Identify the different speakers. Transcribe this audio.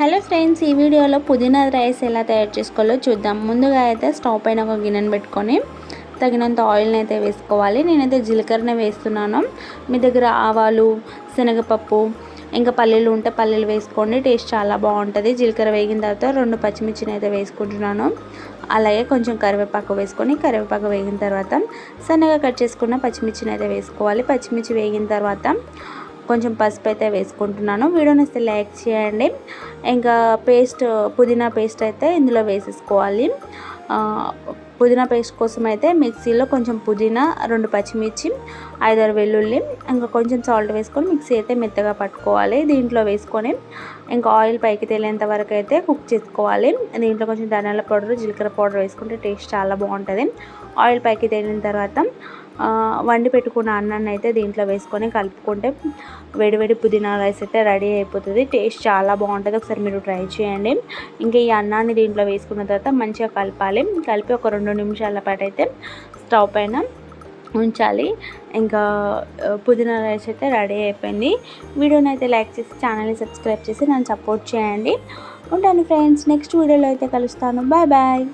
Speaker 1: Hello friends ఈ వీడియోలో పుదీనా రైస్ ఎలా తయారు చేసుకోవాలో చూద్దాం. ముందుగా అయితే స్టవ్ పైన ఒక గిన్నెను పెట్టుకొని తగినంత ఆయిల్ని అయితే వేసుకోవాలి. నేనైతే జీలకర్రనే వేస్తున్నాను. మీ దగ్గర ఆవాలు శనగపప్పు ఇంకా పల్లీలు ఉంటే పల్లీలు వేసుకోండి. టేస్ట్ చాలా బాగుంటుంది. జీలకర్ర వేగిన తర్వాత రెండు పచ్చిమిర్చిని అయితే వేసుకుంటున్నాను. అలాగే కొంచెం కరివేపాకు వేసుకొని కరివేపాకు వేగిన తర్వాత సన్నగా కట్ చేసుకున్న పచ్చిమిర్చిని అయితే వేసుకోవాలి. పచ్చిమిర్చి వేగిన తర్వాత కొంచెం పసుపు అయితే వేసుకుంటున్నాను. వీడియోని వస్తే లైక్ చేయండి. ఇంకా పేస్ట్ పుదీనా పేస్ట్ అయితే ఇందులో వేసేసుకోవాలి. పుదీనా పేస్ట్ కోసం అయితే మిక్సీలో కొంచెం పుదీనా రెండు పచ్చిమిర్చి ఐదారు వెల్లుల్లి ఇంకా కొంచెం సాల్ట్ వేసుకొని మిక్సీ అయితే మెత్తగా పట్టుకోవాలి. దీంట్లో వేసుకొని ఇంకా ఆయిల్ పైకి తేలేంత వరకు అయితే కుక్ చేసుకోవాలి. దీంట్లో కొంచెం ధనియాల పౌడర్ జీలకర్ర పౌడర్ వేసుకుంటే టేస్ట్ చాలా బాగుంటుంది. ఆయిల్ పైకి తేలిన తర్వాత వండి పెట్టుకున్న అన్నాన్ని అయితే దీంట్లో వేసుకొని కలుపుకుంటే వేడివేడి పుదీనా రైస్ అయితే రెడీ అయిపోతుంది. టేస్ట్ చాలా బాగుంటుంది. ఒకసారి మీరు ట్రై చేయండి. ఇంకా ఈ అన్నాన్ని దీంట్లో వేసుకున్న తర్వాత మంచిగా కలపాలి. కలిపి ఒక రెండు నిమిషాల పాటు అయితే స్టవ్ పైన ఉంచాలి. ఇంకా పుదీనా రైస్ అయితే రెడీ అయిపోయింది. వీడియోని అయితే లైక్ చేసి ఛానల్ని సబ్స్క్రైబ్ చేసి నన్ను సపోర్ట్ చేయండి. ఉంటాను ఫ్రెండ్స్ నెక్స్ట్ వీడియోలో అయితే కలుస్తాను. Bye bye.